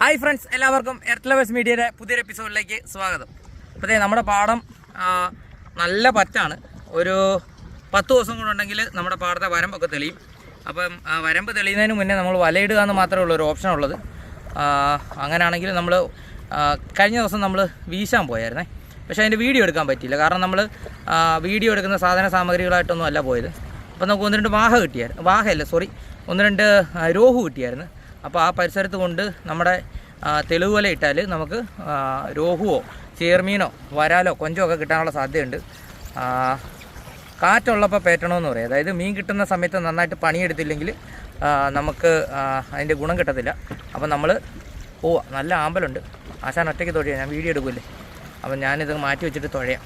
Hi friends എല്ലാവർക്കും earth lovers മീഡിയയുടെ പുതിയൊരു എപ്പിസോഡിലേക്ക് സ്വാഗതം. അപ്പോൾ നമ്മുടെ പാടം നല്ല പറ്റാണ്. ഒരു പത്ത് ദിവസം കൊണ്ടുണ്ടെങ്കിൽ നമ്മുടെ പാടത്തെ വരമ്പൊക്കെ തെളിയും. അപ്പം വരമ്പ് തെളിയുന്നതിന് മുന്നേ നമ്മൾ വലയിടുക എന്ന് മാത്രമേ ഉള്ളൂ ഒരു ഓപ്ഷൻ ഉള്ളത് അങ്ങനെയാണെങ്കിൽ നമ്മൾ കഴിഞ്ഞ ദിവസം നമ്മൾ വീശാൻ പോയായിരുന്നേ. പക്ഷേ അതിന്റെ വീഡിയോ എടുക്കാൻ പറ്റിയില്ല. കാരണം നമ്മൾ വീഡിയോ എടുക്കുന്ന സാധന സാമഗ്രികളായിട്ടൊന്നും അല്ല പോയത്. അപ്പോൾ നമുക്ക് ഒന്ന് രണ്ട് വാഹ കിട്ടിയായിരുന്നു. വാഹയല്ല സോറി ഒന്ന് രണ്ട് രോഹു കിട്ടിയായിരുന്നു. അപ്പോൾ ആ പരിസരത്ത് കൊണ്ട് നമ്മുടെ ആ, തെളിവ് വല ഇട്ടാൽ നമുക്ക് രോഹുവോ ചേർമീനോ വരാലോ കൊഞ്ചോ ഒക്കെ കിട്ടാനുള്ള സാധ്യതയുണ്ട്. കാറ്റുള്ളപ്പോൾ പേറ്റണമെന്ന് പറയും. അതായത് മീൻ കിട്ടുന്ന സമയത്ത് നന്നായിട്ട് പണിയെടുത്തില്ലെങ്കിൽ നമുക്ക് അതിന്റെ ഗുണം കിട്ടത്തില്ല. അപ്പോൾ നമ്മൾ പോവാം. നല്ല ആമ്പലുണ്ട്. ആശാൻ ഒറ്റയ്ക്ക് തൊഴിയാം. ഞാൻ വീഡിയോ എടുക്കില്ലേ? അപ്പം ഞാനിത് മാറ്റി വെച്ചിട്ട് തുഴയാം.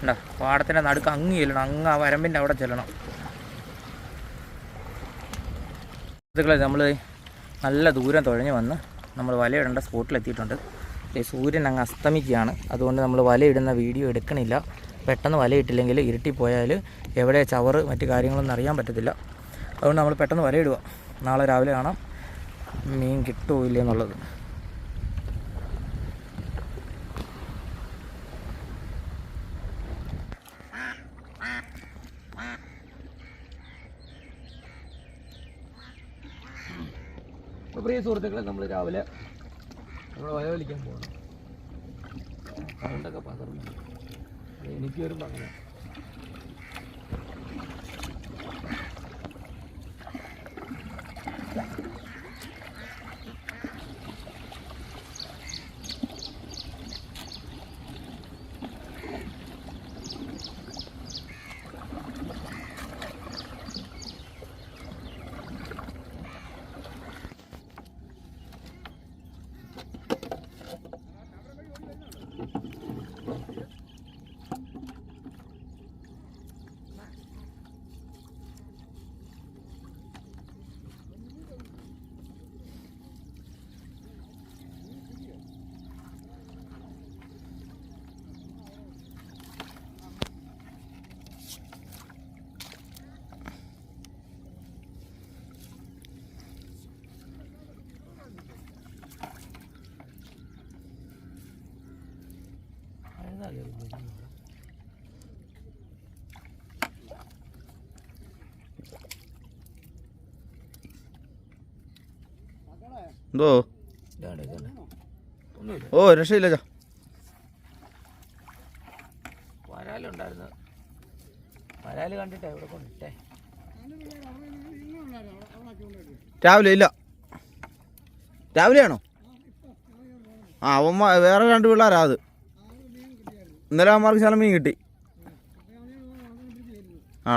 ഉണ്ടോ പാടത്തിന്റെ നടുക്ക് അങ്ങ് ചെല്ലണം. അങ്ങ് ആ വരമ്പിന്റെ അവിടെ ചെല്ലണം. സുഹൃത്തുക്കളെ നമ്മൾ നല്ല ദൂരം തുഴഞ്ഞ് വന്ന് നമ്മൾ വലയിടേണ്ട സ്പോട്ടിലെത്തിയിട്ടുണ്ട്. സൂര്യൻ അങ്ങ് അസ്തമിക്കുകയാണ്. അതുകൊണ്ട് നമ്മൾ വലയിടുന്ന വീഡിയോ എടുക്കണില്ല. പെട്ടെന്ന് വലയിട്ടില്ലെങ്കിൽ ഇരുട്ടിപ്പോയാൽ എവിടെ ചവറ് മറ്റു കാര്യങ്ങളൊന്നും അറിയാൻ പറ്റത്തില്ല. അതുകൊണ്ട് നമ്മൾ പെട്ടെന്ന് വലയിടുക. നാളെ രാവിലെ കാണാം. മീൻ കിട്ടുമോ ഇല്ലേ എന്നുള്ളത് അപ്പോൾ പ്രിയ സുഹൃത്തുക്കളെ നമ്മൾ രാവിലെ നമ്മൾ വല വലിക്കാൻ പോകണം കറണ്ടൊക്കെ പകർന്നു എനിക്ക് വരുമ്പോൾ അങ്ങനെ എന്തോ? ഓ രക്ഷയില്ല ചാ. വരാലുണ്ടായിരുന്നു. വരാൽ കണ്ടിട്ടേ ഇവിടെ കൊണ്ടിട്ടേ. രാവിലെ ഇല്ല. രാവിലെയാണോ? ആ അവന്മാ വേറെ രണ്ട് പിള്ളേരാ അത്. ഇന്നലെ അമ്മാർക്ക് ശലം മീൻ കിട്ടി. ആ.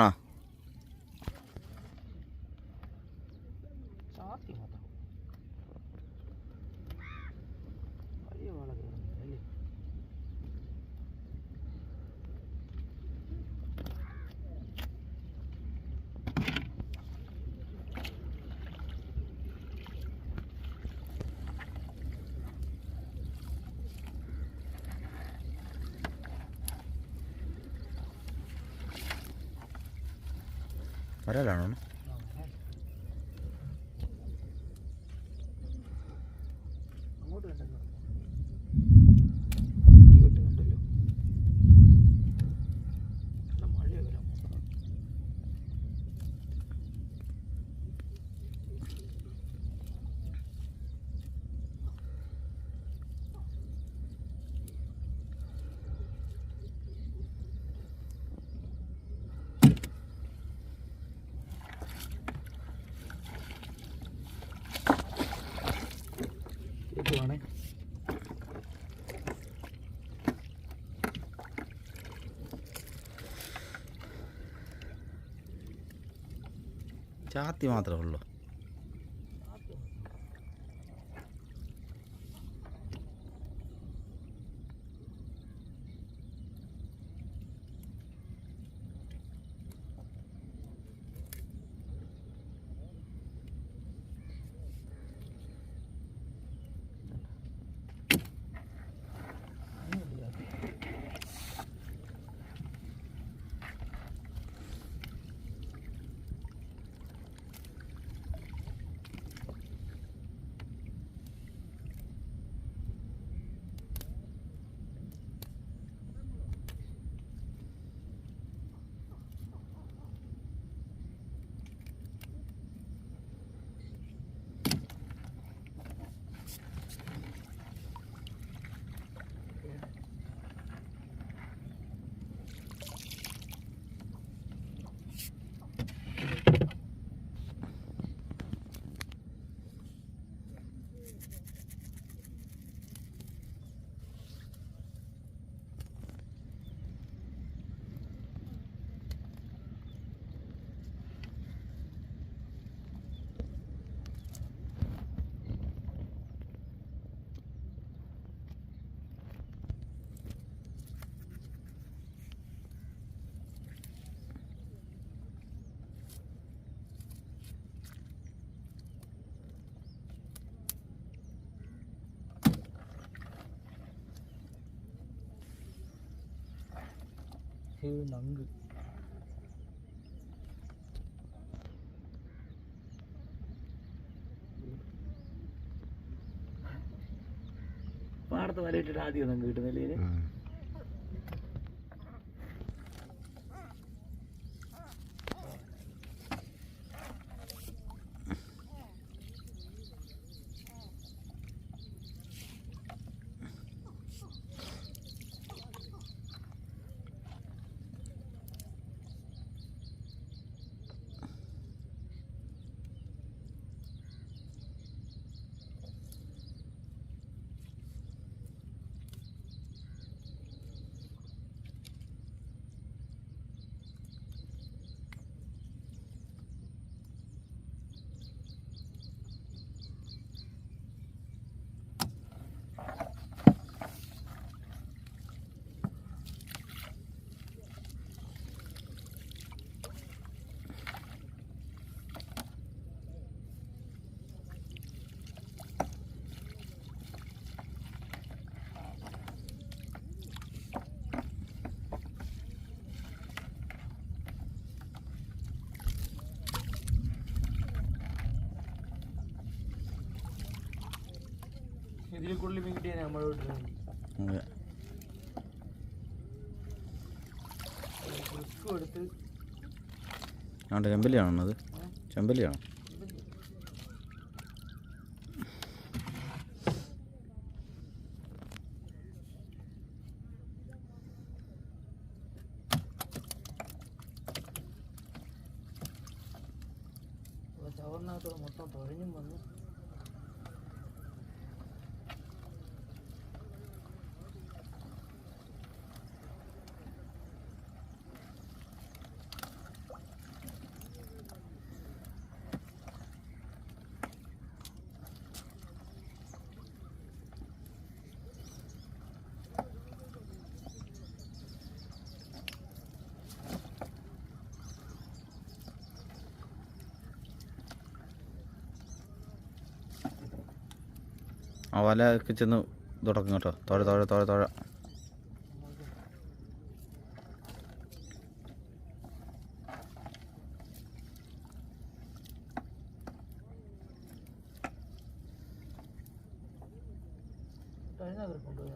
വരാലാണോ ചാത്തി മാത്രമേ ഉള്ളൂ. നങ്ക്. പാടത്ത് വലയിട്ടിട്ട് ആദ്യം നങ്ക് കിട്ടുന്നില്ലേ ഇതിൽ കൂടുതൽ അതെ. റിസ്ക് ആണ്ട് അത് ചെമ്പല്ലിയാണോ ചവറിനകത്തോടെ മൊത്തം തുഴഞ്ഞും വന്നു ആ വലയൊക്കെ ചെന്ന് തുടക്കും കേട്ടോ. തോഴ തോഴ തോഴ തോഴ കഴിഞ്ഞ കൊണ്ടുപോയി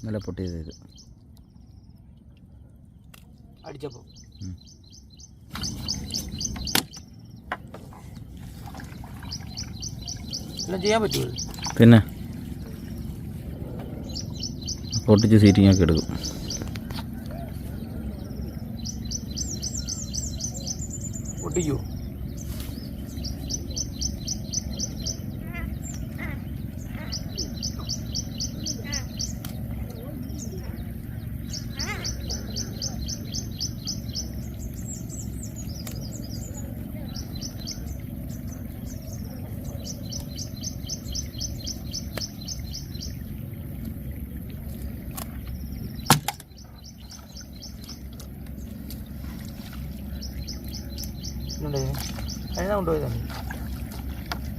ഇന്നലെ പൊട്ടിയത് ഇത്. അടിച്ചപ്പോൾ ചെയ്യാൻ പറ്റുമോ പിന്നെ? പൊട്ടിച്ച് സീറ്റിംഗ് ഒക്കെ എടുക്കും. ഒട്ടിക്കുമോ ഇതുണ്ടോ ഇതിന്? കൊണ്ടുപോയതാണ്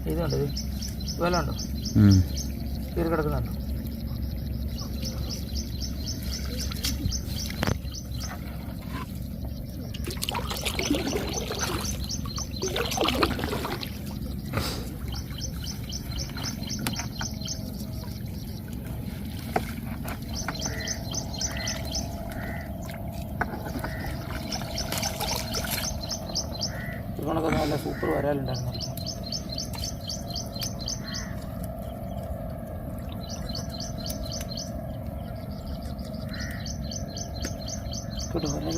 ഇത്? കണ്ടോ ഇത്? വില ഉണ്ടോ. കീറി കിടക്കുന്നുണ്ടോ? ഇതുകൊണ്ടൊക്കെ por ahora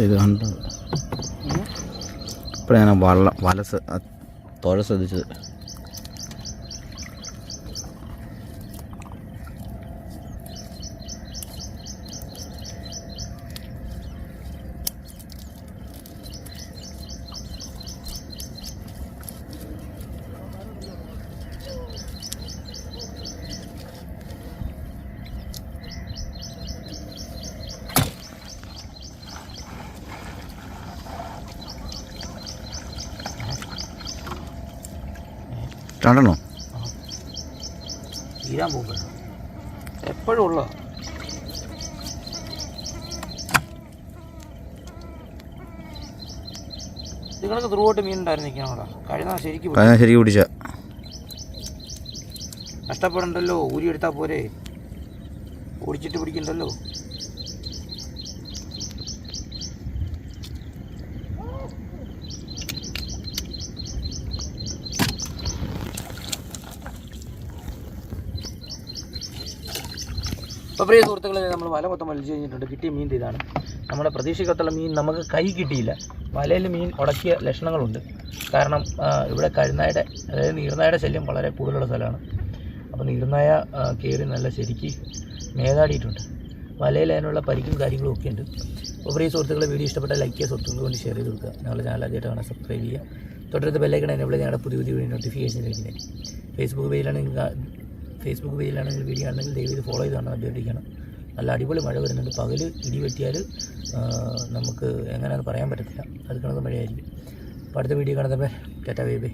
കണ്ടു. ഇപ്പോഴാണ് ഞാൻ വള്ള വല ശ്ര- തുഴ ശ്രദ്ധിച്ചത്. രണ്ടെണ്ണോ തീരാൻ പോകുമ്പോൾ എപ്പോഴും ഉള്ള നിങ്ങൾക്ക് ത്രൂട്ട് മീൻ ഉണ്ടായിരുന്നിരിക്കണോടാ കഴിഞ്ഞ ശരിക്കും പിടി- ഞാൻ ശരിക്കും പിടിച്ച. കഷ്ടപ്പെടണ്ടല്ലോ ഊരി എടുത്താൽ പോരെ. ഓടിച്ചിട്ട് പിടിക്കണ്ടല്ലോ. അപ്പോൾ പ്രിയ സുഹൃത്തുക്കളെ നമ്മൾ വല മൊത്തം വലിച്ചു കഴിഞ്ഞിട്ടുണ്ട്. കിട്ടിയ മീൻ ഇതാണ്. നമ്മുടെ പ്രതീക്ഷിക്കത്തുള്ള മീൻ നമുക്ക് കൈ കിട്ടിയില്ല. വലയിൽ മീൻ ഉടക്കിയ ലക്ഷണങ്ങളുണ്ട്. കാരണം ഇവിടെ കരുനായുടെ അതായത് നീർനായുടെ ശല്യം വളരെ കൂടുതലുള്ള സ്ഥലമാണ്. അപ്പോൾ നീർനായ കയറി നല്ല ശരിക്ക് മേതാടിയിട്ടുണ്ട്. വലയിൽ അതിനുള്ള പരിക്കും കാര്യങ്ങളും ഒക്കെ ഉണ്ട്. അപ്പോൾ പ്രിയ സുഹൃത്തുക്കളെ വീഡിയോ ഇഷ്ടപ്പെട്ട ലൈക്ക് ചെയ്യുക സുഹൃത്തുക്കൾ കൊണ്ട് ഷെയർ ചെയ്ത് കൊടുക്കുക. ഞങ്ങളുടെ ചാനൽ ആദ്യമായിട്ട് കാണാൻ സബ്സ്ക്രൈബ് ചെയ്യുക. തൊട്ടടുത്ത് ബെല്ലൈക്കൺ എന്നെ ഞങ്ങളുടെ പുതിയ പുതിയ വീഡിയോ നോട്ടിഫിക്കേഷൻ ലഭിക്കുന്നത് ഫേസ്ബുക്ക് പേജിലാണെങ്കിൽ ഫേസ്ബുക്ക് പേജിലാണെങ്കിൽ വീഡിയോ ആണെങ്കിൽ ദയവ് ഇത് ഫോളോ ചെയ്ത് കാണാൻ അഭ്യർത്ഥിക്കണം നല്ല അടിപൊളി മഴ വരുന്നുണ്ട്. പകൽ ഇടി വെട്ടിയാൽ നമുക്ക് എങ്ങനെയാണെന്ന് പറയാൻ പറ്റത്തില്ല. അത് കിണത് മഴയായിരിക്കും. അപ്പോൾ അടുത്ത വീഡിയോ കാണുന്നപ്പോൾ ടാറ്റ ബൈ ബൈ.